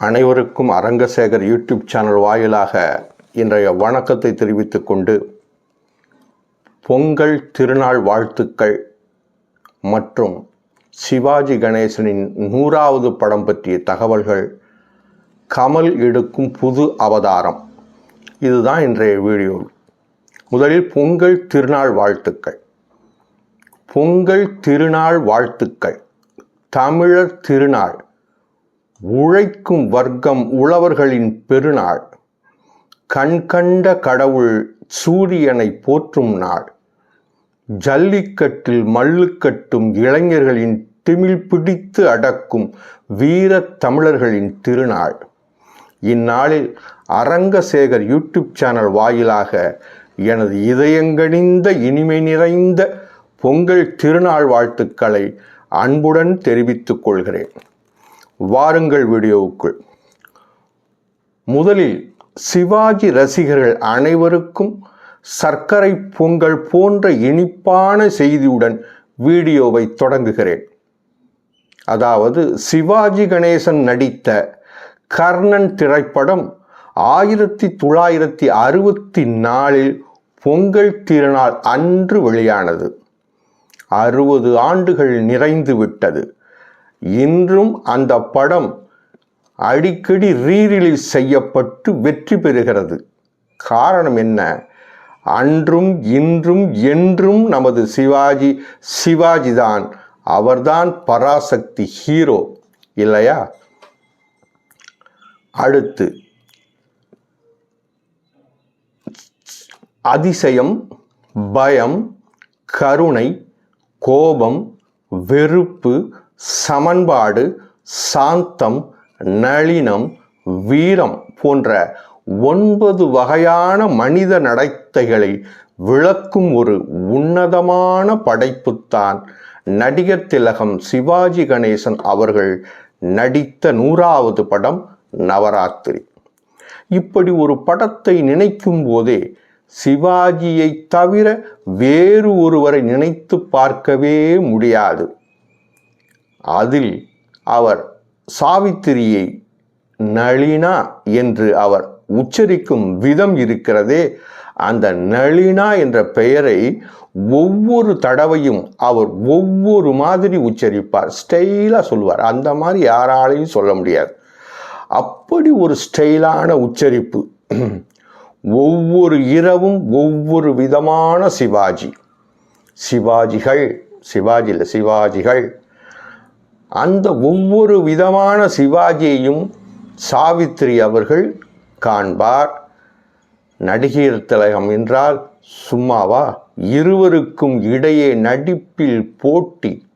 அனைவருக்கும் Arangasekar YouTube channel வாயிலாக இன்றைய வணக்கத்தை தெரிவித்துக் கொண்டு பொங்கல் திருநாள் வாழ்த்துக்கள் மற்றும் சிவாஜி கணேசனின் நூறாவது படம் பற்றிய தகவல்கள் கமல் எடுக்கும் புது அவதாரம். இதுதான் இன்றைய வீடியோ. முதலில் பொங்கல் திருநாள் வாழ்த்துக்கள். பொங்கல் திருநாள் வாழ்த்துக்கள். தமிழர் திருநாள். உழைக்கும் வர்க்கம் உழவர்களின் பெருநாள். கண்கண்ட கடவுள் சூரியனை போற்றும் நாள். ஜல்லிக்கட்டில் மல்லுக்கட்டும் இளைஞர்களின் திமிழ் பிடித்து அடக்கும் வீரத் தமிழர்களின் திருநாள். இந்நாளில் அரங்கசேகர் யூடியூப் சேனல் வாயிலாக எனது இதயங்கணிந்த இனிமை நிறைந்த பொங்கல் திருநாள் வாழ்த்துக்களை அன்புடன் தெரிவித்துக் கொள்கிறேன். வாருங்கள் வீடியோவுக்குள். முதலில் சிவாஜி ரசிகர்கள் அனைவருக்கும் சர்க்கரை பொங்கல் போன்ற இனிப்பான செய்தியுடன் வீடியோவை தொடங்குகிறேன். அதாவது சிவாஜி கணேசன் நடித்த கர்ணன் திரைப்படம் ஆயிரத்தி தொள்ளாயிரத்தி அறுபத்தி நாலில் பொங்கல் திருநாள் அன்று வெளியானது. அறுபது ஆண்டுகள் நிறைந்து விட்டது இன்றும் அந்த படம் அடிக்கடி ரீரிலீஸ் செய்யப்பட்டு வெற்றி பெறுகிறது. காரணம் என்ன? அன்றும் இன்றும் என்றும் நமது சிவாஜி சிவாஜி தான் அவர்தான் பராசக்தி ஹீரோ இல்லையா? அடுத்து அதிசயம் பயம் கருணை கோபம் வெறுப்பு சமன்பாடு சாந்தம் நளினம் வீரம் போன்ற ஒன்பது வகையான மனித நடத்தைகளை விளக்கும் ஒரு உன்னதமான படைப்புத்தான் நடிகர் திலகம் சிவாஜி கணேசன் அவர்கள் நடித்த நூறாவது படம் நவராத்திரி. இப்படி ஒரு படத்தை நினைக்கும் போதே சிவாஜியை தவிர வேறு ஒருவரை நினைத்து பார்க்கவே முடியாது. அதில் அவர் சாவித்திரியை நளினா என்று அவர் உச்சரிக்கும் விதம் இருக்கிறதே அந்த நளினா என்ற பெயரை ஒவ்வொரு தடவையும் அவர் ஒவ்வொரு மாதிரி உச்சரிப்பார். ஸ்டைலாக சொல்வார் அந்த மாதிரி யாராலையும் சொல்ல முடியாது. அப்படி ஒரு ஸ்டைலான உச்சரிப்பு. ஒவ்வொரு இரவும் ஒவ்வொரு விதமான சிவாஜி. சிவாஜிகள் சிவாஜி இல்லை சிவாஜிகள். அந்த ஒவ்வொரு விதமான சிவாஜியையும் சாவித்திரி அவர்கள் காண்பார். நடிகர் திலகம் என்றால் சும்மாவா? இருவருக்கும் இடையே நடிப்பில் போட்டி.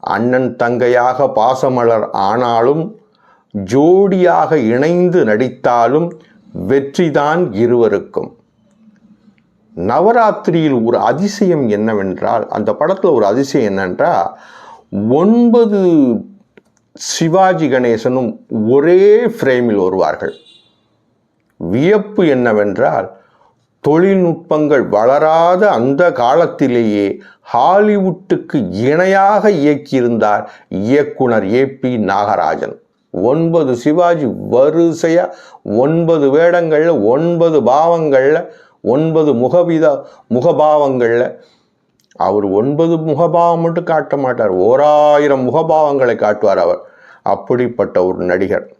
அண்ணன் தங்கையாக பாசமலர் ஆனாலும் ஜோடியாக இணைந்து நடித்தாலும் வெற்றிதான் இருவருக்கும். நவராத்திரியில் ஒரு அதிசயம் என்னவென்றால் அந்த படத்தில் ஒரு அதிசயம் என்னென்றால் ஒன்பது சிவாஜி கணேசனும் ஒரே ஃப்ரேமில் வருவார்கள். வியப்பு என்னவென்றால் தொழில்நுட்பங்கள் வளராத அந்த காலத்திலேயே ஹாலிவுட்டுக்கு இணையாக இயக்கியிருந்தார் இயக்குனர் ஏ பி நாகராஜன். ஒன்பது சிவாஜி வரிசையாக ஒன்பது வேடங்களில் ஒன்பது பாவங்களில் ஒன்பது முகவித முகபாவங்களில் அவர் ஒன்பது முகபாவம் மட்டும் காட்ட மாட்டார். ஓராயிரம் முகபாவங்களை காட்டுவார் அவர். அப்படிப்பட்ட ஒரு நடிகர்.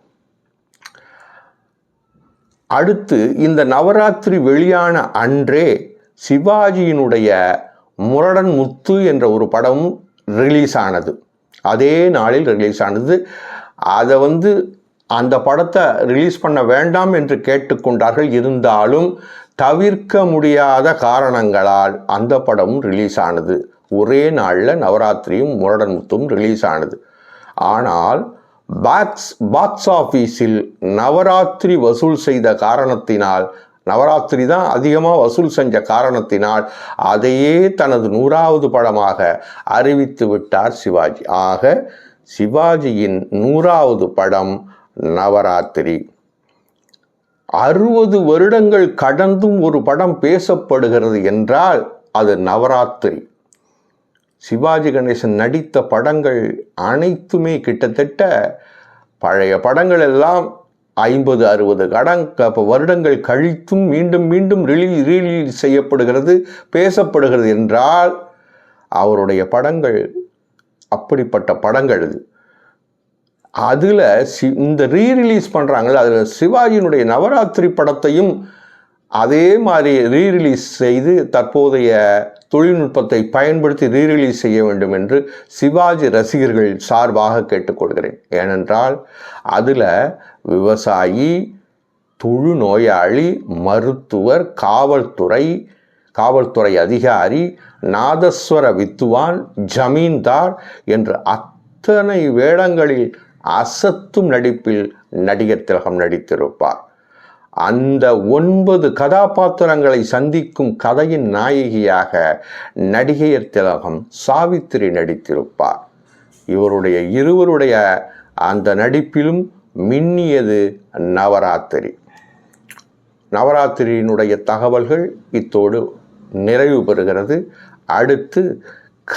அடுத்து இந்த நவராத்திரி வெளியான அன்றே சிவாஜியினுடைய முரடன் முத்து என்ற ஒரு படமும் ரிலீஸ் ஆனது. அதே நாளில் ரிலீஸ் ஆனது. அதை வந்து அந்த படத்தை ரிலீஸ் பண்ண வேண்டாம் என்று கேட்டுக்கொண்டார்கள். இருந்தாலும் தவிர்க்க முடியாத காரணங்களால் அந்த படமும் ரிலீஸ் ஆனது. ஒரே நாளில் நவராத்திரியும் முரடன் முத்தும் ரிலீஸ் ஆனது. ஆனால் பாக்ஸ் பாக்ஸ் ஆஃபீஸில் நவராத்திரி வசூல் செய்த காரணத்தினால் நவராத்திரி தான் அதிகமாக வசூல் செஞ்ச காரணத்தினால் அதையே தனது நூறாவது படமாக அறிவித்து விட்டார் சிவாஜி. ஆக சிவாஜியின் நூறாவது படம் நவராத்திரி. அறுபது வருடங்கள் கடந்தும் ஒரு படம் பேசப்படுகிறது என்றால் அது நவராத்திரி. சிவாஜி கணேசன் நடித்த படங்கள் அனைத்துமே கிட்டத்தட்ட பழைய படங்கள் எல்லாம் ஐம்பது அறுபது கடன் வருடங்கள் கழித்தும் மீண்டும் மீண்டும் ரிலீ ரீலீஸ் செய்யப்படுகிறது பேசப்படுகிறது என்றால் அவருடைய படங்கள் அப்படிப்பட்ட படங்கள் இது. அதில் சி இந்த ரீரிலீஸ் பண்ணுறாங்கல்ல அதில் சிவாஜியினுடைய நவராத்திரி படத்தையும் அதே மாதிரி ரீரிலீஸ் செய்து தற்போதைய தொழில்நுட்பத்தை பயன்படுத்தி ரீரிலீஸ் செய்ய வேண்டும் என்று சிவாஜி ரசிகர்கள் சார்பாக கேட்டுக்கொள்கிறேன் ஏனென்றால் அதில் விவசாயி தொழுநோயாளி மருத்துவர் காவல்துறை காவல்துறை அதிகாரி நாதஸ்வர வித்துவான் ஜமீன்தார் என்று அத்தனை வேடங்களில் அசத்தும் நடிப்பில் நடிகர் திலகம் நடித்திருப்பார். அந்த ஒன்பது கதாபாத்திரங்களை சந்திக்கும் கதையின் நாயகியாக நடிகையர் திலகம் சாவித்திரி நடித்திருப்பார். இவருடைய இருவருடைய அந்த நடிப்பிலும் மின்னியது நவராத்திரி. நவராத்திரியினுடைய தகவல்கள் இத்தோடு நிறைவு பெறுகிறது. அடுத்து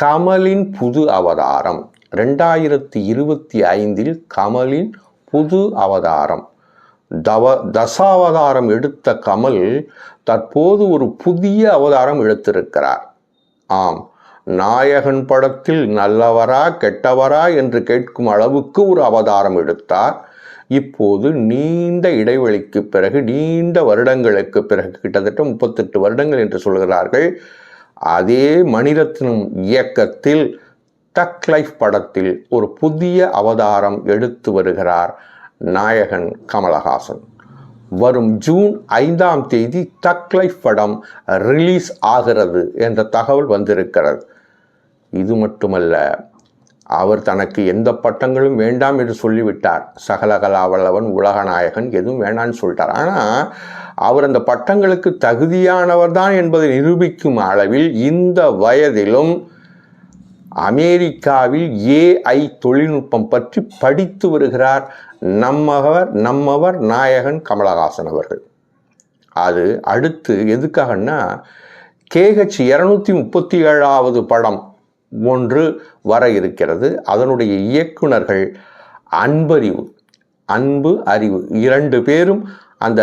கமலின் புது அவதாரம். ரெண்டாயிரத்தி இருபத்தி ஐந்தில் கமலின் புது அவதாரம். தவ தசாவதாரம் எடுத்த கமல் தற்போது ஒரு புதிய அவதாரம் எடுத்திருக்கிறார். ஆம் நாயகன் படத்தில் நல்லவரா கெட்டவரா என்று கேட்கும் அளவுக்கு ஒரு அவதாரம் எடுத்தார். இப்போது நீண்ட இடைவெளிக்கு பிறகு நீண்ட வருடங்களுக்கு பிறகு கிட்டத்தட்ட முப்பத்தெட்டு வருடங்கள் என்று சொல்கிறார்கள். அதே மணிரத்னம் இயக்கத்தில் தக் லைஃப் படத்தில் ஒரு புதிய அவதாரம் எடுத்து வருகிறார் நாயகன் கமலஹாசன். வரும் ஜூன் ஐந்தாம் தேதி தக் லைஃப் படம் ரிலீஸ் ஆகிறது என்ற தகவல் வந்திருக்கிறது. இது மட்டுமல்ல அவர் தனக்கு எந்த பட்டங்களும் வேண்டாம் என்று சொல்லிவிட்டார். சகலகலாவல்லவன் உலகநாயகன் எதுவும் வேண்டான்னு சொல்லிட்டார். ஆனால் அவர் அந்த பட்டங்களுக்கு தகுதியானவர் தான் என்பதை நிரூபிக்கும் அளவில் இந்த வயதிலும் அமெரிக்காவில் ஏஐ தொழில்நுட்பம் பற்றி படித்து வருகிறார் நம்மவர் நம்மவர் நாயகன் கமலஹாசன் அவர்கள். அது அடுத்து எதுக்காகன்னா கேஹெச் இரநூத்தி முப்பத்தி ஏழாவது படம் ஒன்று வர இருக்கிறது. அதனுடைய இயக்குனர்கள் அன்பறிவு அன்பு அறிவு இரண்டு பேரும் அந்த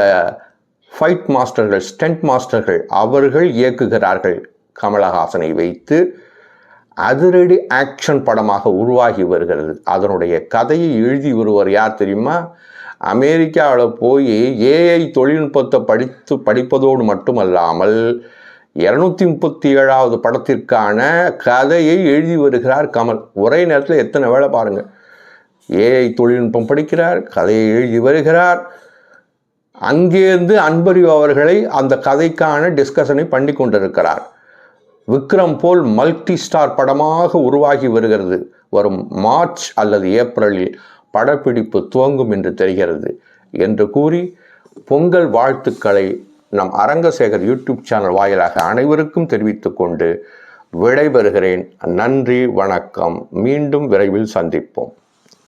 ஃபைட் மாஸ்டர்கள் ஸ்டண்ட் மாஸ்டர்கள் அவர்கள் இயக்குகிறார்கள் கமலஹாசனை வைத்து. அதிரடி ஆக்ஷன் படமாக உருவாகி வருகிறது. அதனுடைய கதையை எழுதி வருவர் யார் தெரியுமா? அமெரிக்காவில் போய் ஏஐ தொழில்நுட்பத்தை படித்து படிப்பதோடு மட்டுமல்லாமல் இரநூத்தி முப்பத்தி ஏழாவது படத்திற்கான கதையை எழுதி வருகிறார் கமல். ஒரே நேரத்தில் எத்தனை வேலை பாருங்கள் ஏஐ தொழில்நுட்பம் படிக்கிறார் கதையை எழுதி வருகிறார். அங்கேருந்து அன்பறிவு அவர்களை அந்த கதைக்கான டிஸ்கஷனை பண்ணி கொண்டிருக்கிறார் விக்ரம் போல் மல்டி ஸ்டார் படமாக உருவாகி வருகிறது. வரும் மார்ச் அல்லது ஏப்ரலில் படப்பிடிப்பு துவங்கும் என்று தெரிகிறது என்று கூறி பொங்கல் வாழ்த்துக்களை நம் அரங்கசேகர் யூடியூப் சேனல் வாயிலாக அனைவருக்கும் தெரிவித்துக்கொண்டு விடைபெறுகிறேன். நன்றி வணக்கம். மீண்டும் விரைவில் சந்திப்போம்.